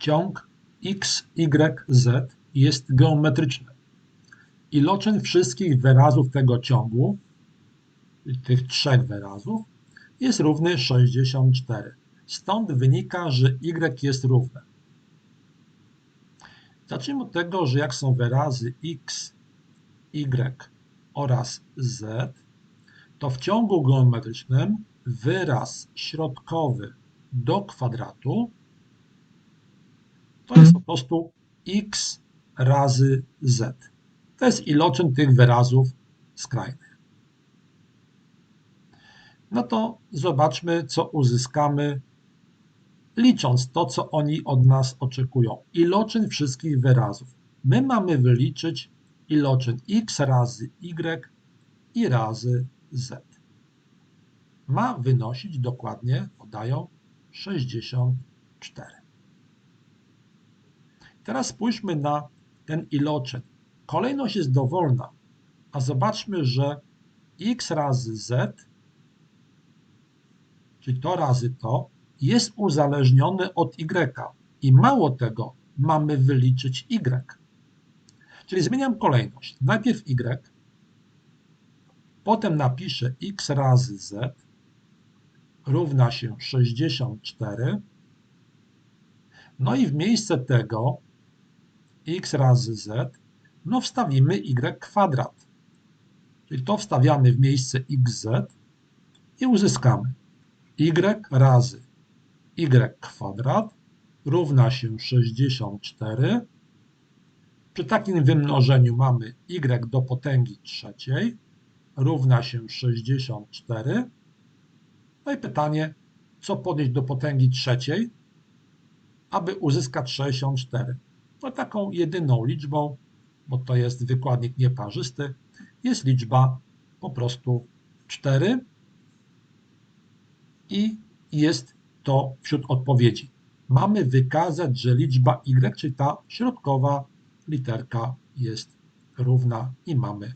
ciąg x, y, z jest geometryczny. Iloczyn wszystkich wyrazów tego ciągu, tych trzech wyrazów, jest równy 64. Stąd wynika, że y jest równe. Zacznijmy od tego, że jak są wyrazy x, y oraz z, to w ciągu geometrycznym wyraz środkowy do kwadratu prostu x razy z. To jest iloczyn tych wyrazów skrajnych. No to zobaczmy, co uzyskamy, licząc to, co oni od nas oczekują. Iloczyn wszystkich wyrazów. My mamy wyliczyć iloczyn x razy y i razy z. Ma wynosić dokładnie, podają, 64. Teraz spójrzmy na ten iloczyn. Kolejność jest dowolna, a zobaczmy, że x razy z, czyli to razy to, jest uzależniony od y. I mało tego, mamy wyliczyć y. Czyli zmieniam kolejność. Najpierw y, potem napiszę x razy z równa się 64. No i w miejsce tego x razy z, no wstawimy y kwadrat. Czyli to wstawiamy w miejsce xz i uzyskamy y razy y kwadrat równa się 64. Przy takim wymnożeniu mamy y do potęgi trzeciej równa się 64. No i pytanie, co podnieść do potęgi trzeciej, aby uzyskać 64? No taką jedyną liczbą, bo to jest wykładnik nieparzysty, jest liczba po prostu 4 i jest to wśród odpowiedzi. Mamy wykazać, że liczba y, czyli ta środkowa literka jest równa i mamy